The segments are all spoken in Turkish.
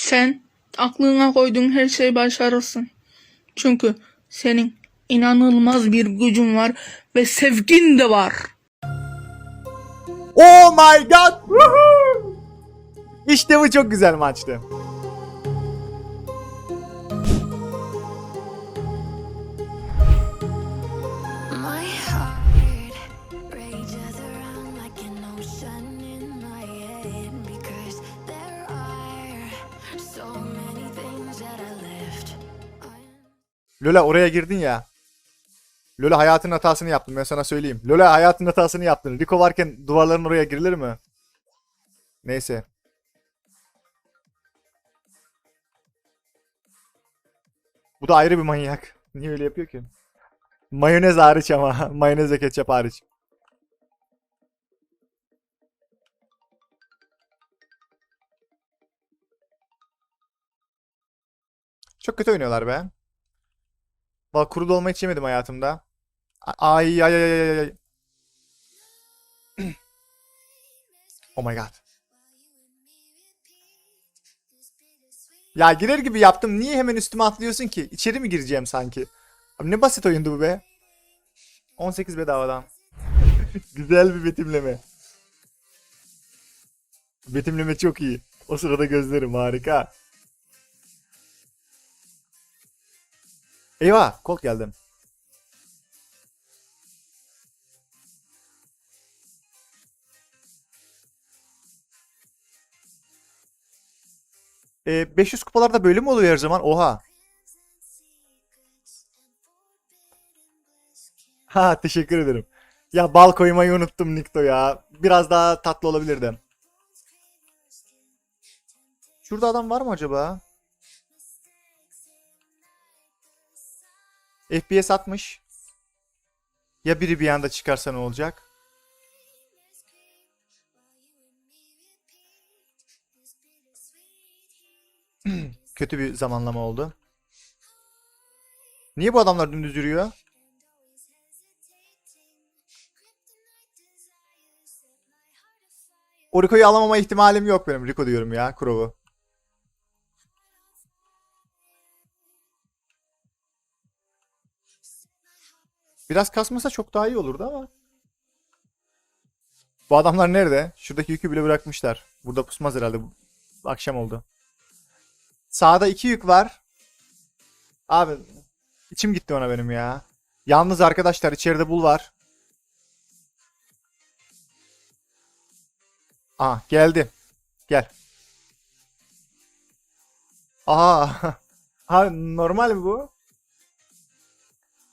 Sen aklına koyduğun her şeyi başarırsın. Çünkü senin inanılmaz bir gücün var ve sevgin de var. Oh my god! Woohoo! İşte bu çok güzel maçtı. Lola oraya girdin ya. Lola hayatın hatasını yaptın ben sana söyleyeyim. Lola hayatın hatasını yaptın. Rico varken duvarların oraya girilir mi? Neyse. Bu da ayrı bir manyak. Niye öyle yapıyor ki? Mayonez hariç ama. Mayonez ve ketçap hariç. Çok kötü oynuyorlar be. Valla kuru dolma hiç yemedim hayatımda. Ay ay ay ay ay ay. oh my god. Ya girer gibi yaptım. Niye hemen üstüme atlıyorsun ki? İçeri mi gireceğim sanki? Abi ne basit oyundu bu be. 18 bedavadan. Güzel bir betimleme. Betimleme çok iyi. O sırada gözlerim harika. Eyvah, Colt geldim. Ee, 500 kupalarda böyle mi oluyor her zaman? Oha. Ha teşekkür ederim. Ya bal koymayı unuttum Nikto ya. Biraz daha tatlı olabilirdi. Şurada adam var mı acaba? FPS 60. Ya biri bir anda çıkarsa ne olacak? Kötü bir zamanlama oldu. Niye bu adamlar dümdüz yürüyor? O Rico'yu alamama ihtimalim yok benim. Rico diyorum ya. Kurov'u. Biraz kasmasa çok daha iyi olurdu ama. Bu adamlar nerede? Şuradaki yükü bile bırakmışlar. Burada pusmaz herhalde. Akşam oldu. Sağda iki yük var. Abi içim gitti ona benim ya. Yalnız arkadaşlar içeride bul var. Aa geldi. Gel. Aa. Abi normal mi bu?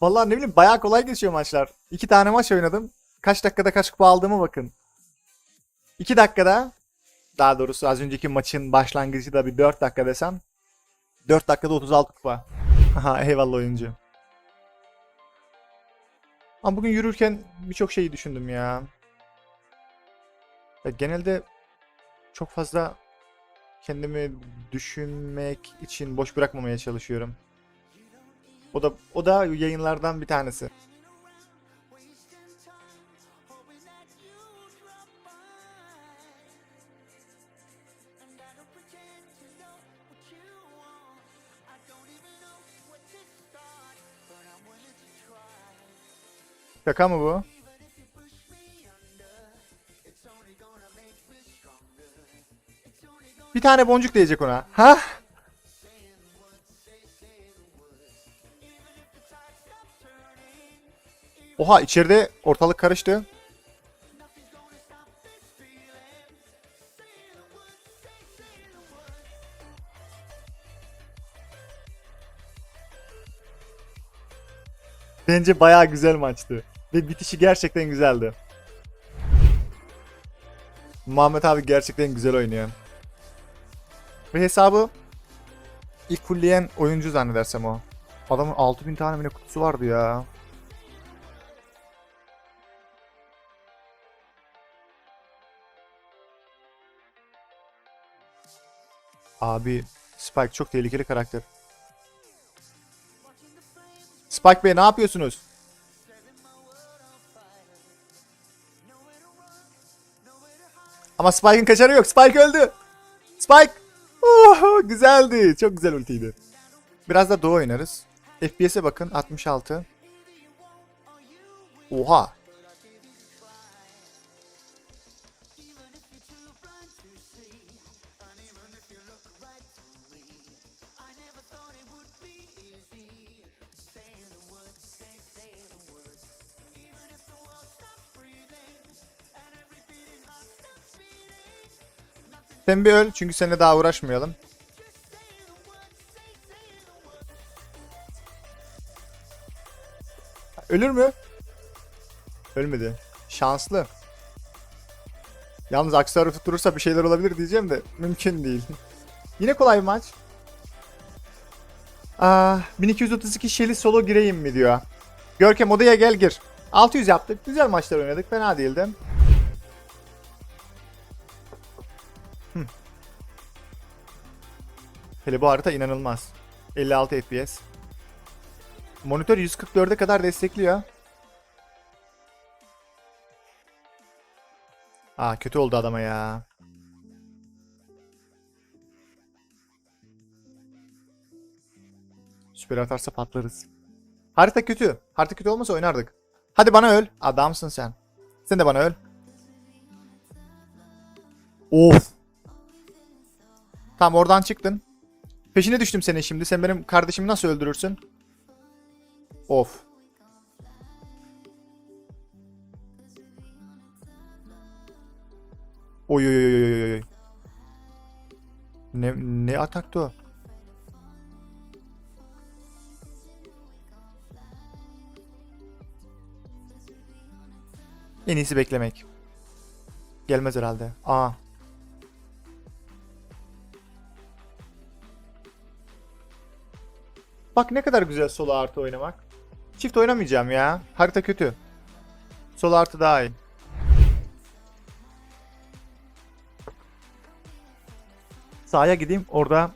Vallahi ne bileyim bayağı kolay geçiyor maçlar. İki tane maç oynadım. Kaç dakikada kaç kupa aldığıma bakın. İki dakikada daha doğrusu az önceki maçın başlangıcı da bir 4 dakika desem 4 dakikada 36 kupa. Haha eyvallah oyuncu. Ama bugün yürürken birçok şeyi düşündüm ya. ya. Genelde çok fazla kendimi düşünmek için boş bırakmamaya çalışıyorum. O da o da yayınlardan bir tanesi. Şaka mı bu? Bir tane boncuk değecek ona. Ha? Oha içeride ortalık karıştı. Bence bayağı güzel maçtı. Ve bitişi gerçekten güzeldi. Muhammed abi gerçekten güzel oynuyor. Ve hesabı ilk fullleyen oyuncu zannedersem o. Adamın 6000 tane mi ne kutusu vardı ya. Abi Spike çok tehlikeli karakter. Spike Bey ne yapıyorsunuz? Ama Spike'ın kaçarı yok. Spike öldü. Spike. Oh, güzeldi. Çok güzel ultiydi. Biraz da Doğu oynarız. FPS'e bakın 66. Oha. Sen bir öl çünkü seninle daha uğraşmayalım. Ölür mü? Ölmedi. Şanslı. Yalnız aksarı tutturursa bir şeyler olabilir diyeceğim de mümkün değil. Yine kolay bir maç. Aa, 1232 Shelly solo gireyim mi diyor. Görkem odaya gel gir. 600 yaptık. Güzel maçlar oynadık. Fena değildi. Hele bu harita inanılmaz. 56 FPS. Monitör 144'e kadar destekliyor. Aa kötü oldu adama ya. Süper atarsa patlarız. Harita kötü. Harita kötü olmasa oynardık. Hadi bana öl. Adamsın sen. Sen de bana öl. Of. Tamam oradan çıktın. Peşine düştüm senin şimdi. Sen benim kardeşimi nasıl öldürürsün? Of. Oy oy oy oy oy. Ne ne ataktı o? En iyisi beklemek. Gelmez herhalde. Aa. Bak ne kadar güzel solo artı oynamak. Çift oynamayacağım ya. Harita kötü. Solo artı daha iyi. Sahaya gideyim orada.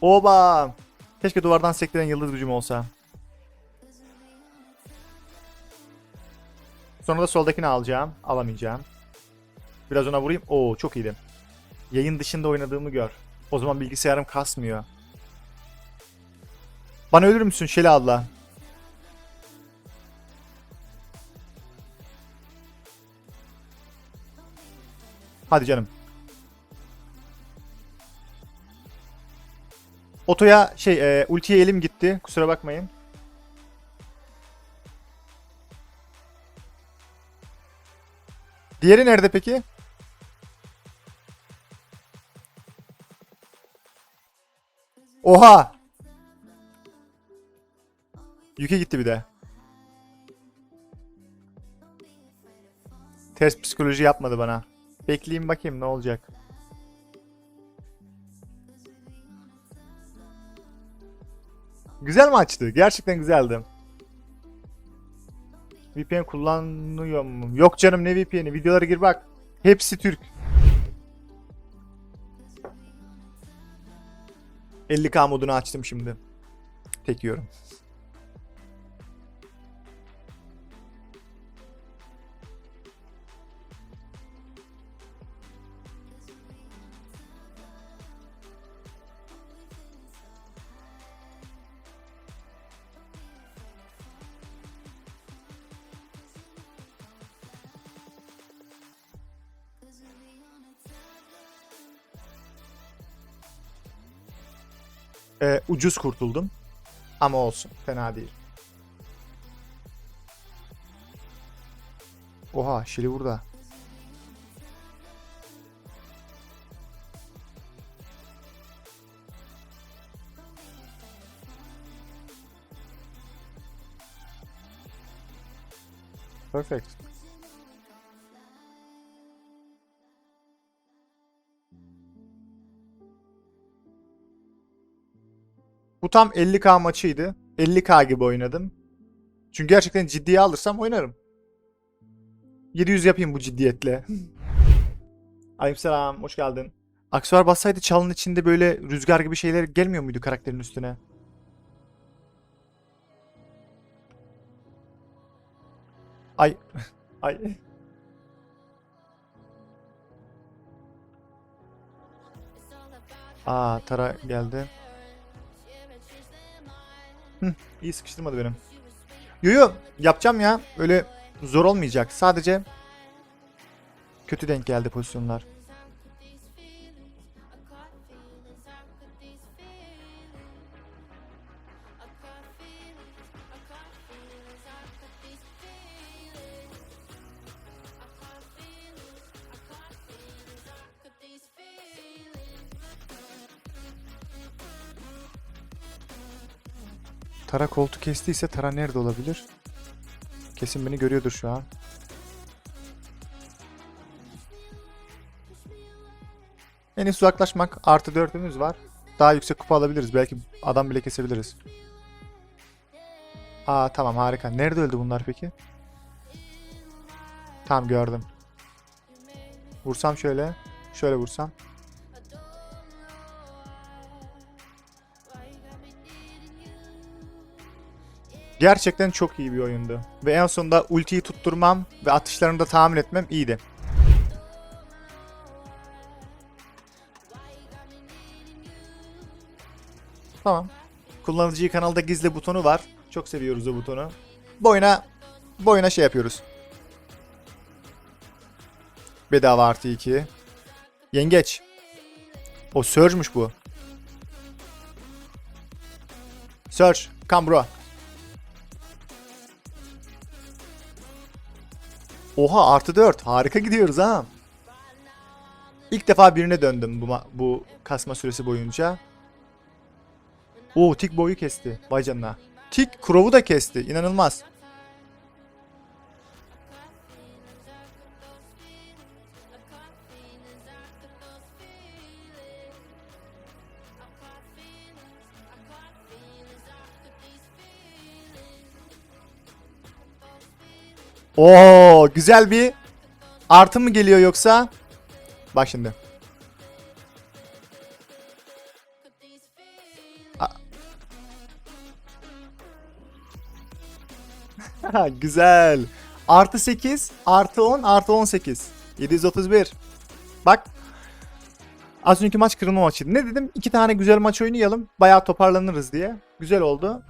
Oba! Keşke duvardan sektiren yıldız gücüm olsa. Sonra da soldakini alacağım. Alamayacağım. Biraz ona vurayım. Oo çok iyiydi. Yayın dışında oynadığımı gör. O zaman bilgisayarım kasmıyor. Bana ölür müsün Şeli abla? Hadi canım. Otoya şey e, ultiye elim gitti. Kusura bakmayın. Diğeri nerede peki? Oha! Yüke gitti bir de. Ters psikoloji yapmadı bana. Bekleyeyim bakayım ne olacak. Güzel maçtı. Gerçekten güzeldi. VPN kullanıyor mu? Yok canım ne VPN'i? Videolara gir bak. Hepsi Türk. 50k modunu açtım şimdi. Tek Ee, ucuz kurtuldum. Ama olsun. Fena değil. Oha Şili burada. Perfect. Bu tam 50k maçıydı. 50k gibi oynadım. Çünkü gerçekten ciddiye alırsam oynarım. 700 yapayım bu ciddiyetle. Aleykümselam, hoş geldin. Aksesuar bassaydı çalın içinde böyle rüzgar gibi şeyler gelmiyor muydu karakterin üstüne? Ay, ay. Aa Tara geldi. Hı, iyi sıkıştırmadı benim. Yo yo yapacağım ya. Öyle zor olmayacak. Sadece kötü denk geldi pozisyonlar. Tara koltu kestiyse Tara nerede olabilir? Kesin beni görüyordur şu an. En iyisi uzaklaşmak. Artı dörtümüz var. Daha yüksek kupa alabiliriz. Belki adam bile kesebiliriz. Aa tamam harika. Nerede öldü bunlar peki? Tamam gördüm. Vursam şöyle. Şöyle vursam. Gerçekten çok iyi bir oyundu. Ve en sonunda ultiyi tutturmam ve atışlarını da tahmin etmem iyiydi. Tamam. Kullanıcı kanalda gizli butonu var. Çok seviyoruz o butonu. Boyuna boyuna şey yapıyoruz. Bedava artı 2. Yengeç. O Surge'muş bu. Surge, come bro. Oha artı 4. Harika gidiyoruz ha. İlk defa birine döndüm bu, bu kasma süresi boyunca. Oo tik boyu kesti. Vay canına. Tik Crow'u da kesti. İnanılmaz. Oo güzel bir artı mı geliyor yoksa? Bak şimdi. Güzel. Artı 8, artı 10, artı 18. 731. Bak. Az önceki maç kırılma maçıydı. Ne dedim? İki tane güzel maç oynayalım. Bayağı toparlanırız diye. Güzel oldu.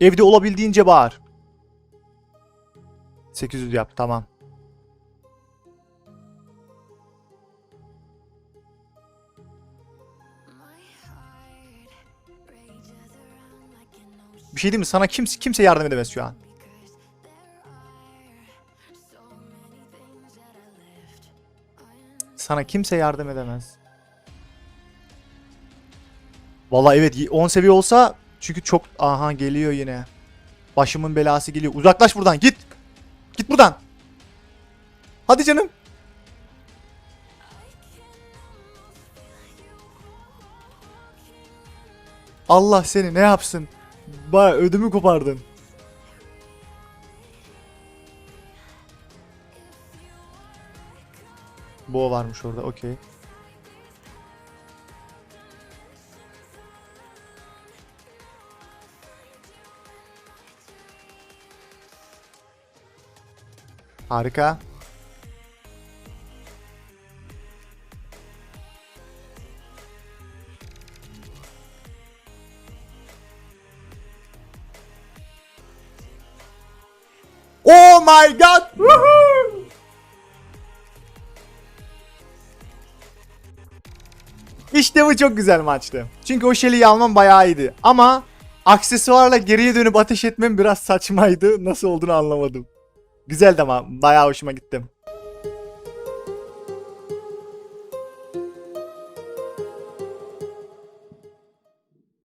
Evde olabildiğince bağır. 800 yap tamam. Bir şey diyeyim mi? Sana kimse kimse yardım edemez şu an. Sana kimse yardım edemez. Vallahi evet 10 seviye olsa çünkü çok aha geliyor yine. Başımın belası geliyor. Uzaklaş buradan git. Git buradan. Hadi canım. Allah seni ne yapsın? Baya ödümü kopardın. Boğa varmış orada okey. Harika. Oh my god! İşte bu çok güzel maçtı. Çünkü o Shelly'yi almam bayağı iyiydi. Ama aksesuarla geriye dönüp ateş etmem biraz saçmaydı. Nasıl olduğunu anlamadım. Güzeldi ama bayağı hoşuma gitti.